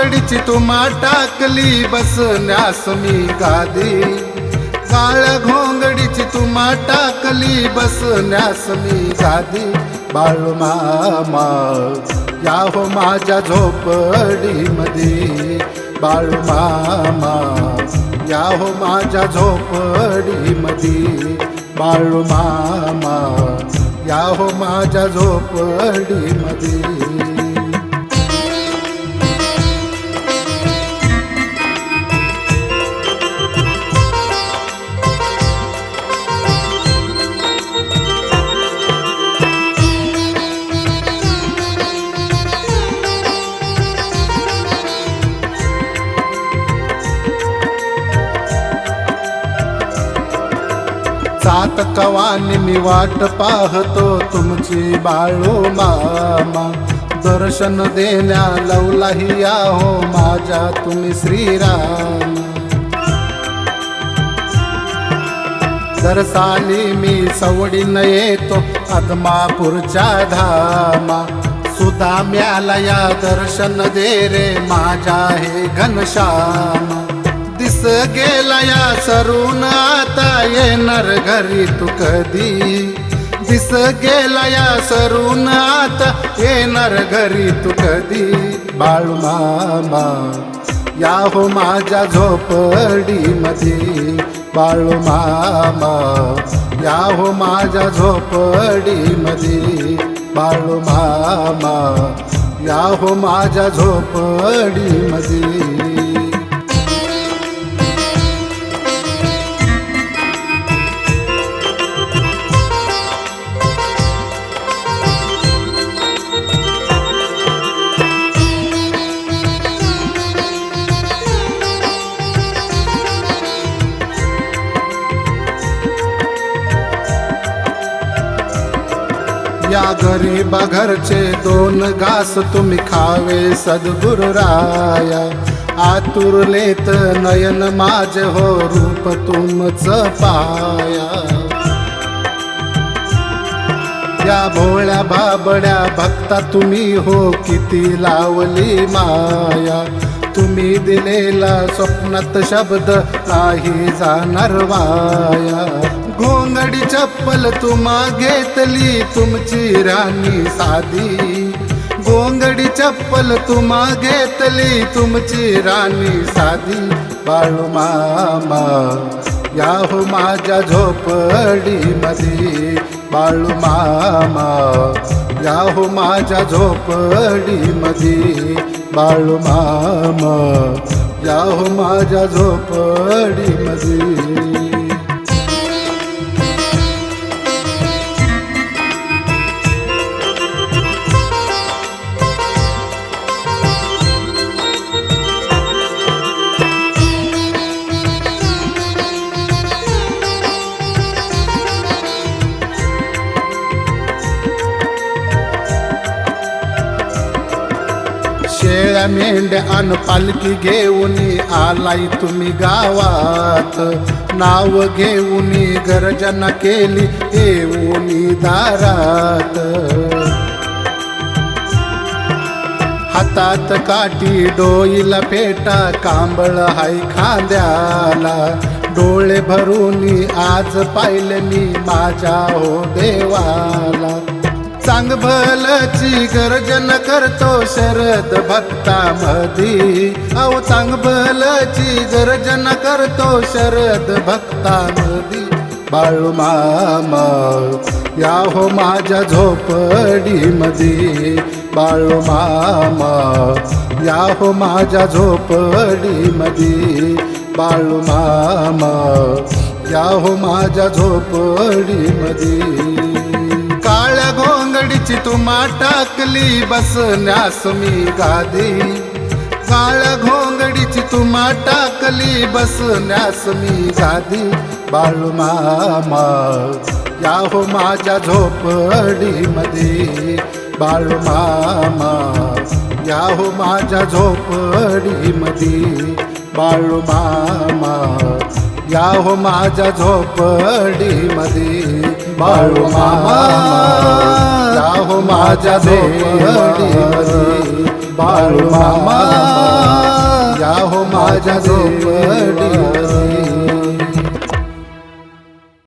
आंधळीची तुम्हा टाकली बसण्यास मी गादी. काळ्या घोंगडीची तुम्हा टाकली बसण्यास मी गादी. बाळू मामा या हो माझ्या झोपडीमध्ये. बाळू मामा या हो माझ्या झोपडीमध्ये. बाळू मामा या हो माझ्या झोपडीमध्ये. कवानी मी वाट पाहतो तुमची बाळू मामा. दर्शन देण्या लवलाही आहो माझ्या तुम्ही श्रीराम. दरसाली मी सवडीन येतो आदमापूरच्या धामा. सुदाम्याला या दर्शन दे रे माझ्या हे घनश्याम. दिस गेला या सरून आता येणार घरी तू कधी? दिस गेला या सरून आता येणार घरी तू कधी? बाळू मामा या हो माझ्या झोपडीमध्ये बाळू मामा या हो माझ्या झोपडीमध्ये बाळू मामा या हो माझ्या झोपडीमध्ये या गरीबा घरचे दोन घास तुम्ही खावे सद्गुरु राया. आतुरलेत नयन माझ हो रूप तुमच पाया. या भोळ्या बाबड्या भक्ता तुम्ही हो किती लावली माया. तुम्ही दिलेला स्वप्नात शब्द काही जाणार वाया. घोंगडी चप्पल तुम्हा घेतली तुमची राणी साधी. गोंगडी चप्पल तुम्हा घेतली तुमची राणी साधी. बाळू मामा या हो माझ्या झोपडीमध्ये बाळू मामा या हो माझ्या झोपडीमध्ये बाळू मामा या हो माझ्या झोपडी शेळ्या मेंढ्या अन पालखी घेऊन आलाय तुम्ही गावात. नाव घेऊन गर्जना केली येऊन दारात. हातात काठी डोईला पेटा कांबळ हाय खांद्याला. डोळे भरून आज पाहिले मी माझ्या हो देवाला. सांग भलची गर्जन करतो शरद भक्तामधी. अहो सांग भलची गर्जन करतो शरद भक्तामधी. बाळू मामा या हो माझ्या झोपडीमध्ये बाळू मामा या हो माझ्या झोपडीमध्ये बाळू मामा या हो माझ्या झोपडीमध्ये मधी घोंगडीची तुम्हा टाकली बसण्यास मी गादी. काळ घोंगडीची तुम्हा टाकली बसण्यास मी गादी. बाळू मामा या हो माझ्या झोपडीमध्ये. बाळू मामा या हो माझ्या झोपडीमध्ये. बाळू मामा या हो माझ्या झोपडीमध्ये. बाळू मामा. राहो माझ्या झोपडीमध्ये बाळू मामा राहो माझ्या झोपडीवरी